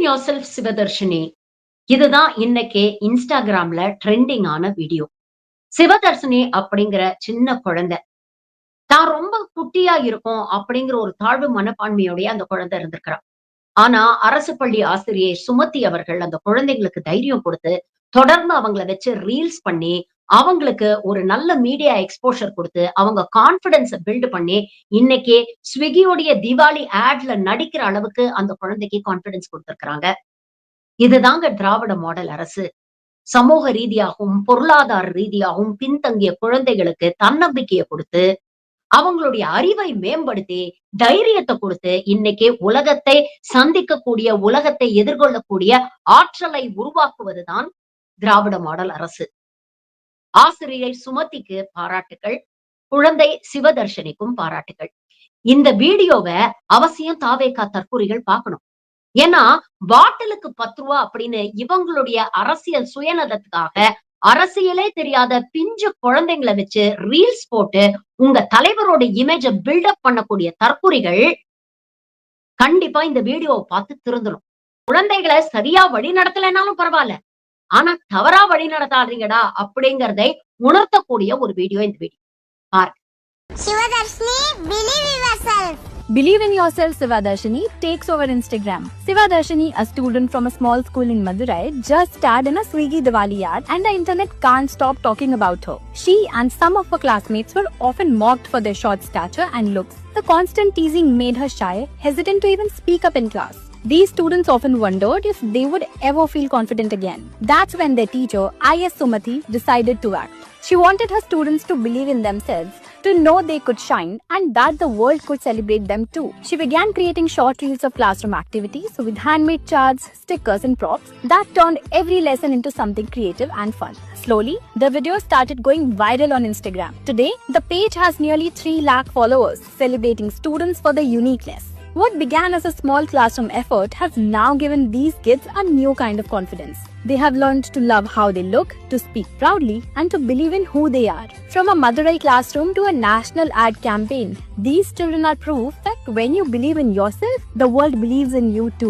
In your self Sivadharshini இதுதான் இன்னைக்கு இன்ஸ்டாகிராம்ல ட்ரெண்டிங் ஆன வீடியோ சிவதர்ஷினி அப்படிங்கிற சின்ன குழந்தை. தான் ரொம்ப குட்டியா இருக்கும் அப்படிங்கிற ஒரு தாழ்வு மனப்பான்மையோடைய அந்த குழந்தை இருந்திருக்கிறான். ஆனா அரசு பள்ளி ஆசிரியை சுமத்தி அவர்கள் அந்த குழந்தைங்களுக்கு தைரியம் கொடுத்து தொடர்ந்து அவங்கள வச்சு ரீல்ஸ் பண்ணி அவங்களுக்கு ஒரு நல்ல மீடியா எக்ஸ்போஷர் கொடுத்து அவங்க கான்பிடன்ஸ பில்ட் பண்ணி இன்னைக்கு ஸ்விக்கியோடைய திவாலி ஆட்ல நடிக்கிற அளவுக்கு அந்த குழந்தைக்கு கான்பிடன்ஸ் கொடுத்திருக்கிறாங்க. இதுதாங்க திராவிட மாடல் அரசு. சமூக ரீதியாகவும் பொருளாதார ரீதியாகவும் பின்தங்கிய குழந்தைகளுக்கு தன்னம்பிக்கையை கொடுத்து அவங்களுடைய அறிவை மேம்படுத்தி தைரியத்தை கொடுத்து இன்னைக்கு உலகத்தை சந்திக்கக்கூடிய உலகத்தை எதிர்கொள்ளக்கூடிய ஆற்றலை உருவாக்குவதுதான் திராவிட மாடல் அரசு. ஆசிரியை சுமதிக்கு பாராட்டுகள் குழந்தை சிவதர்ஷனிக்கும் பாராட்டுகள் இந்த வீடியோவை அவசியம் தாவேக்கா தற்கூரிகள் பார்க்கணும். ஏன்னா பாட்டிலுக்கு பத்து ரூபா அப்படின்னு இவங்களுடைய அரசியல் சுயநலத்துக்காக அரசியலே தெரியாத பிஞ்சு குழந்தைங்களை வச்சு ரீல்ஸ் போட்டு உங்க தலைவரோட இமேஜ பில்டப் பண்ணக்கூடிய தற்கொலைகள் கண்டிப்பா இந்த வீடியோவை பார்த்து திருந்தணும். குழந்தைகளை சரியா வழி நடத்தலைனாலும் பரவாயில்ல. ஆனா தவறா வழி நடத்தாதீங்கடா அப்படிங்கறதை உணர்த்தக்கூடிய ஒரு வீடியோ இந்த video Shivadarshini, believe in yourself. Believe in yourself, Sivadarshini takes over Instagram. Sivadarshini, a student from a small school in Madurai, just starred in a Swiggy Diwali ad and the internet can't stop talking about her. She and some of her classmates were often mocked for their short stature and looks. The constant teasing made her shy, hesitant to even speak up in class. These students often wondered if they would ever feel confident again. That's when their teacher, I.S. Sumati, decided to act. She wanted her students to believe in themselves, to know they could shine, and that the world could celebrate them too. She began creating short reels of classroom activities with handmade charts, stickers, and props that turned every lesson into something creative and fun. Slowly, the videos started going viral on Instagram. Today, the page has nearly 3 lakh followers, celebrating students for their uniqueness. What began as a small classroom effort has now given these kids a new kind of confidence. They have learned to love how they look, to speak proudly, and to believe in who they are. From a Madurai classroom to a national ad campaign, these children are proof that when you believe in yourself, the world believes in you too.